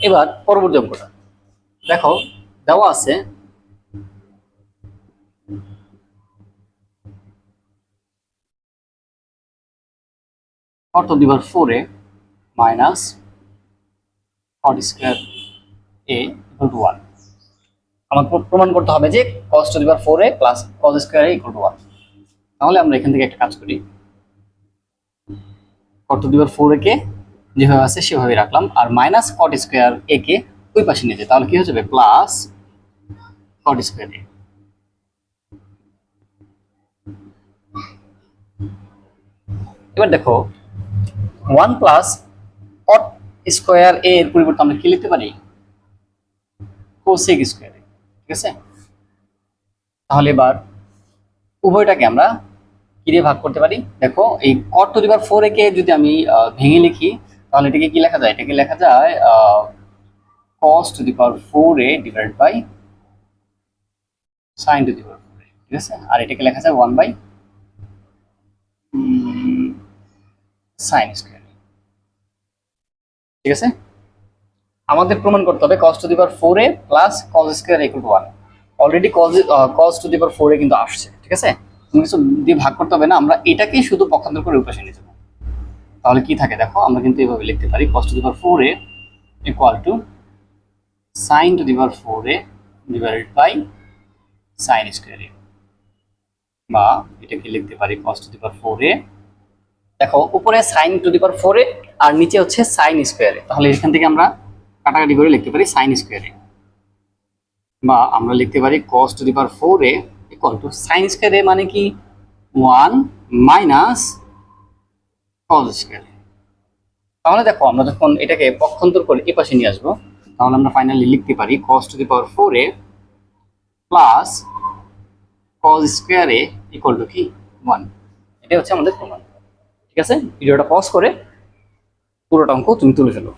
এবার পরবর্তী অঙ্কটা। দেখো, দেওয়া আছে কত দিবার four minus cot square A equal one আমাকে প্রমাণ করতে হবে যে কস টু দিবার four plus cos square A equal to one তাহলে আমরা এখান থেকে একটা কাজ করি। কট দিবার ফোর কে যেভাবে আছে সেভাবে রাখলাম। আর মাইনাস কট স্কোয়ার এ কে ওই পাশে নিয়ে যাই, তাহলে কি হয়ে যাবে? প্লাস কট স্কোয়ার এ এবার দেখো one plus cot square A এর পরিবর্তে আমরা কি লিখতে পারি? কোসেক স্কোয়ার এ ঠিক আছে? তাহলে এবার উভয়টাকে আমরা কি দিয়ে ভাগ করতে পারি? দেখো, এই cot to the power four কে যদি আমি ভেঙে লিখি তাহলে এটাকে কি লেখা যায়? এটাকে লেখা যায় cos to the power four A divide by sine to the power four ঠিক আছে? আর এটাকে লেখা যায় ওয়ান বাই সাইন স্কোয়ার ঠিক আছে? আমাদের প্রমাণ করতে হবে cos to the power four A plus cos square equal to one already cos cos to the power four A কিন্তু আসছে, ঠিক আছে? তুমি কিছু দিয়ে ভাগ করতে হবে না, আমরা এটাকেই শুধু পক্ষান্তর করে উপাসে নিয়ে যাব। তাহলে কি থাকে দেখো, আমরা কিন্তু এভাবে লিখতে পারি, cos to the power four A equal to sine to the power four A divided by sine square A. বা এটাকে লিখতে পারি cos to the power four A. দেখো, উপরে sine to the power four A, আর নিচে হচ্ছে sign স্কোয়ারে তাহলে এখান থেকে আমরা কাটাকাটি করে লিখতে পারি সাইন স্কোয়ারে বা আমরা লিখতে পারি cos to the power four A equal to sine স্কোয়ারে মানে কি? ওয়ান মাইনাস কস স্কোয়ার তাহলে দেখো, আমরা যখন এটাকে পক্ষান্তর করে এ পাশে নিয়ে আসব, তাহলে আমরা ফাইনালি লিখতে পারি cos to the power four A plus cos square A equal to কি? ওয়ান এটাই হচ্ছে আমাদের প্রমাণ। ঠিক আছে? ভিডিওটা পজ করে পুরোটা অঙ্ক তুমি তুলে ফেলো।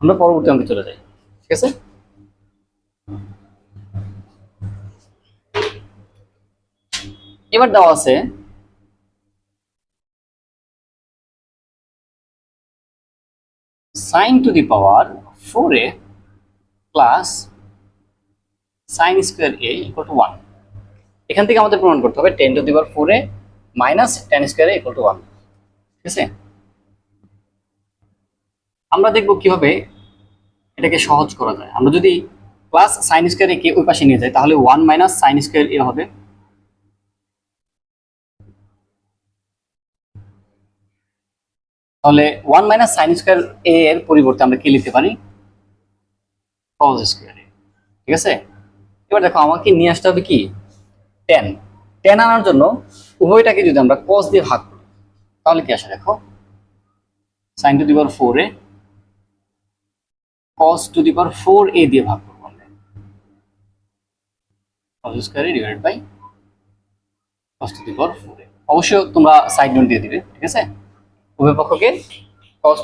আমরা পরবর্তী অঙ্কে চলে যাই। ঠিক আছে? এবার দেওয়া আছে। Sine to the power four A plus sine square A equal to one এখান থেকে আমাদের প্রমাণ করতে হবে tan to the power four A minus tan square A equal to one ঠিক আছে? আমরা দেখব কীভাবে এটাকে সহজ করা যায়। আমরা যদি প্লাস সাইন স্কোয়ার এ কে ওই পাশে নিয়ে যাই, তাহলে one minus sine square A হবে। তাহলে one minus sine square A এর পরিবর্তে আমরা কি লিখতে পারি? কজ স্কোয়ার ঠিক আছে? এবার দেখো, আমাকে নিয়ে আসতে হবে কি? টেন টেন আনার জন্য উভয়টাকে যদি আমরা কস দিয়ে ভাগ করি, তাহলে কি আসে দেখো? Sine to the power four A cos to the power four A দিয়ে ভাগ করব আমরা। Cos square A by cos to the power four A অবশ্যই তোমরা সাইড নোট দিয়ে দিবে, ঠিক আছে? উভয় পক্ষকে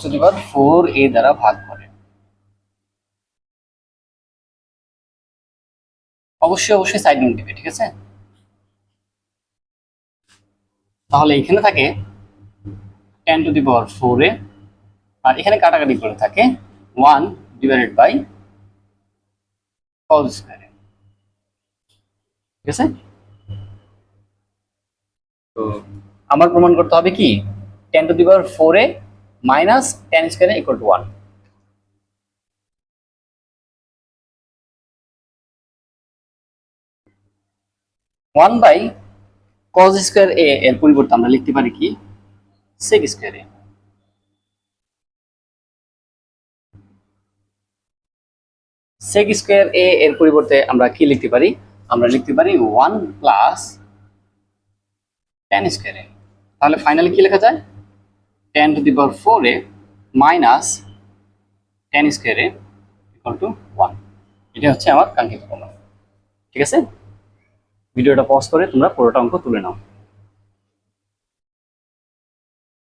টু দি পাওয়ার ফোর এ দ্বারা ভাগ করে। অবশ্যই অবশ্যই সাইড নোট দিবে, ঠিক আছে? তাহলে এখানে থাকে tan to the power four A, আর এখানে কাটাকাটি করে থাকে one divided by cos square ঠিক আছে? তো, আমার প্রমাণ করতে হবে কি? Tan to the power four A minus tan square equal to one one by cos square A এর পরিবর্তে আমরা লিখতে পারি কি? Sec square A sec square A এর পরিবর্তে আমরা কি লিখতে পারি? আমরা লিখতে পারি one plus tan square A তাহলে ফাইনালি কি লেখা যায়? Tan to the power four A minus tan a equal to one এটা হচ্ছে আমার কাঙ্ক্ষিত প্রমাণ। ঠিক আছে? ভিডিওটা পজ করে তোমরা পুরোটা অঙ্ক তুলে নাও।